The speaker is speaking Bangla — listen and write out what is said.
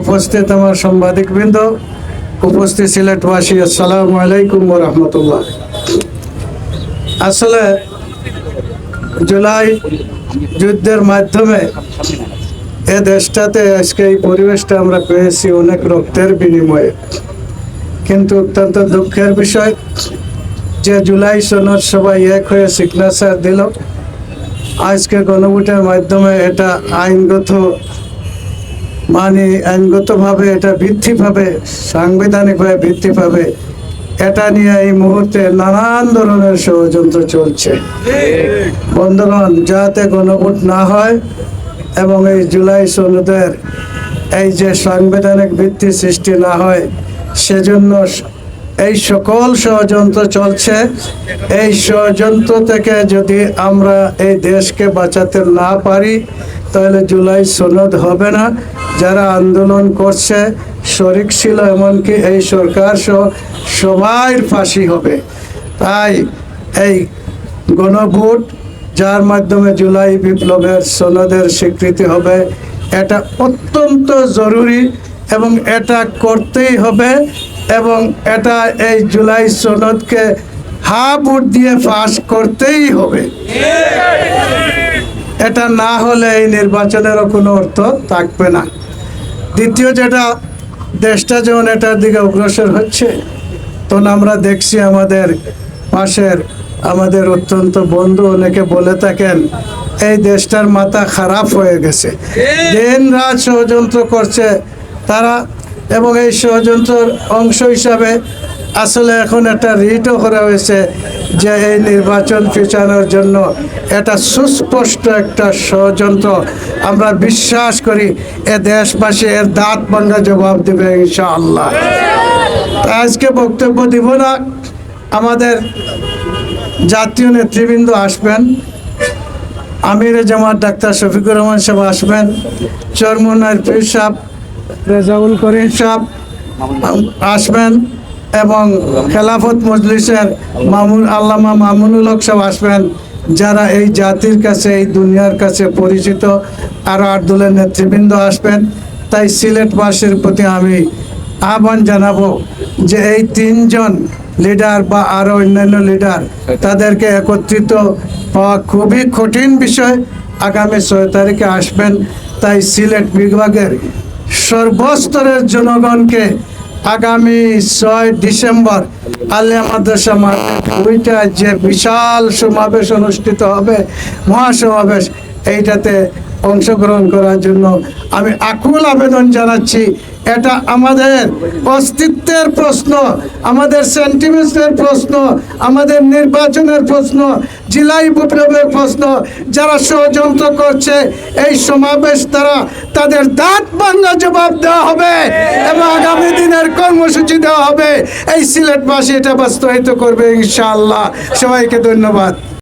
উপস্থিত আমার সাংবাদিক বৃন্দ উপস্থিত সিলেটবাসী, আসসালামু আলাইকুম রহমতুল্লাহ। আসলে জুলাই যুদ্ধের মাধ্যমে এ দেশটাতে আজকে এই পরিবেশটা আমরা পেয়েছি অনেক রক্তের বিনিময়ে। কিন্তু অত্যন্ত দুঃখের বিষয়, যে জুলাই সনদ সবাই এক হয়ে সিগনেচার দিল, আজকে গণভোটের মাধ্যমে এটা আইনগত মানে আইনগতভাবে এটা বৃদ্ধি পাবে সাংবিধানিকভাবে বৃদ্ধি পাবে এটা নিয়ে এই মুহূর্তে নানান ধরনের ষড়যন্ত্র চলছে। বন্ধুগণ, যাতে গণভোট না হয় এবং এই জুলাই সনদের এই যে সাংবিধানিক ভিত্তি সৃষ্টি না হয়, সেজন্য এই সকল ষড়যন্ত্র চলছে। এই ষড়যন্ত্র থেকে যদি আমরা এই দেশকে বাঁচাতে না পারি, তাহলে জুলাই সনদ হবে না। যারা আন্দোলন করছে, শরিক ছিল এমনকি এই সরকার সহ সবাই ফাঁসি হবে। তাই এই গণভোট, যার মাধ্যমে জুলাই বিপ্লবের সনদের স্বীকৃতি হবে, এটা অত্যন্ত জরুরি এবং এটা করতেই হবে। এবং এটা এই জুলাই সনদকে হা ভোট দিয়ে পাস করতেই হবে। এটা না হলে এই নির্বাচনেরও কোনো অর্থ থাকবে না। দ্বিতীয় যেটা, দেশটা যেমন এটার দিকে অগ্রসর হচ্ছে, তখন আমরা দেখছি আমাদের পাশের, আমাদের অত্যন্ত বন্ধু অনেকে বলে থাকেন, এই দেশটার মাথা খারাপ হয়ে গেছে। দিন রাত ষড়যন্ত্র করছে, তারা এবং এই ষড়যন্ত্রের অংশ হিসাবে আসলে এখন একটা রিটও করা হয়েছে যে এই নির্বাচন পিছানোর জন্য এটা সুস্পষ্ট একটা ষড়যন্ত্র। আমরা বিশ্বাস করি এ দেশবাসী এর দাঁত ভাঙ্গা জবাব দেবে ইনশাআল্লাহ। আজকে বক্তব্য দিব না। আমাদের জাতীয় নেতৃবৃন্দ আসবেন। আমির জামাত ডাক্তার শফিকুর রহমান সাহেব আসবেন। চরমুনার পীর সাহেব রেজাউল করিম সাহেব আসবেন এবং খেলাফত মজলিসের মামুন, আল্লামা মামুনুল হক সাহেব আসবেন, যারা এই জাতির কাছে, এই দুনিয়ার কাছে পরিচিত। আরও আট দলের নেতৃবৃন্দ আসবেন। তাই সিলেটবাসীর প্রতি আমি আহ্বান জানাব যে এই তিনজন লিডার বা আরও অন্যান্য লিডার, তাদেরকে একত্রিত পাওয়া খুবই কঠিন বিষয়। আগামী ছয় তারিখে আসবেন। তাই সিলেট বিভাগের সর্বস্তরের জনগণকে আগামী ছয় ডিসেম্বর আলিয়া মাদ্রাসা মাঠে যে বিশাল সমাবেশ অনুষ্ঠিত হবে, মহাসমাবেশ, এইটাতে অংশগ্রহণ করার জন্য আমি আকুল আবেদন জানাচ্ছি। এটা আমাদের অস্তিত্বের প্রশ্ন, আমাদের সেন্টিমেন্টের প্রশ্ন, আমাদের নির্বাচনের প্রশ্ন জেলাই বিপ্লবের প্রশ্ন, যারা ষড়যন্ত্র করছে, এই সমাবেশ দ্বারা তাদের দাঁত ভাঙ্গা জবাব দেওয়া হবে এবং আগামী দিনের কর্মসূচি দেওয়া হবে। এই সিলেটবাসী এটা বাস্তবায়িত করবে ইনশাআল্লাহ। সবাইকে ধন্যবাদ।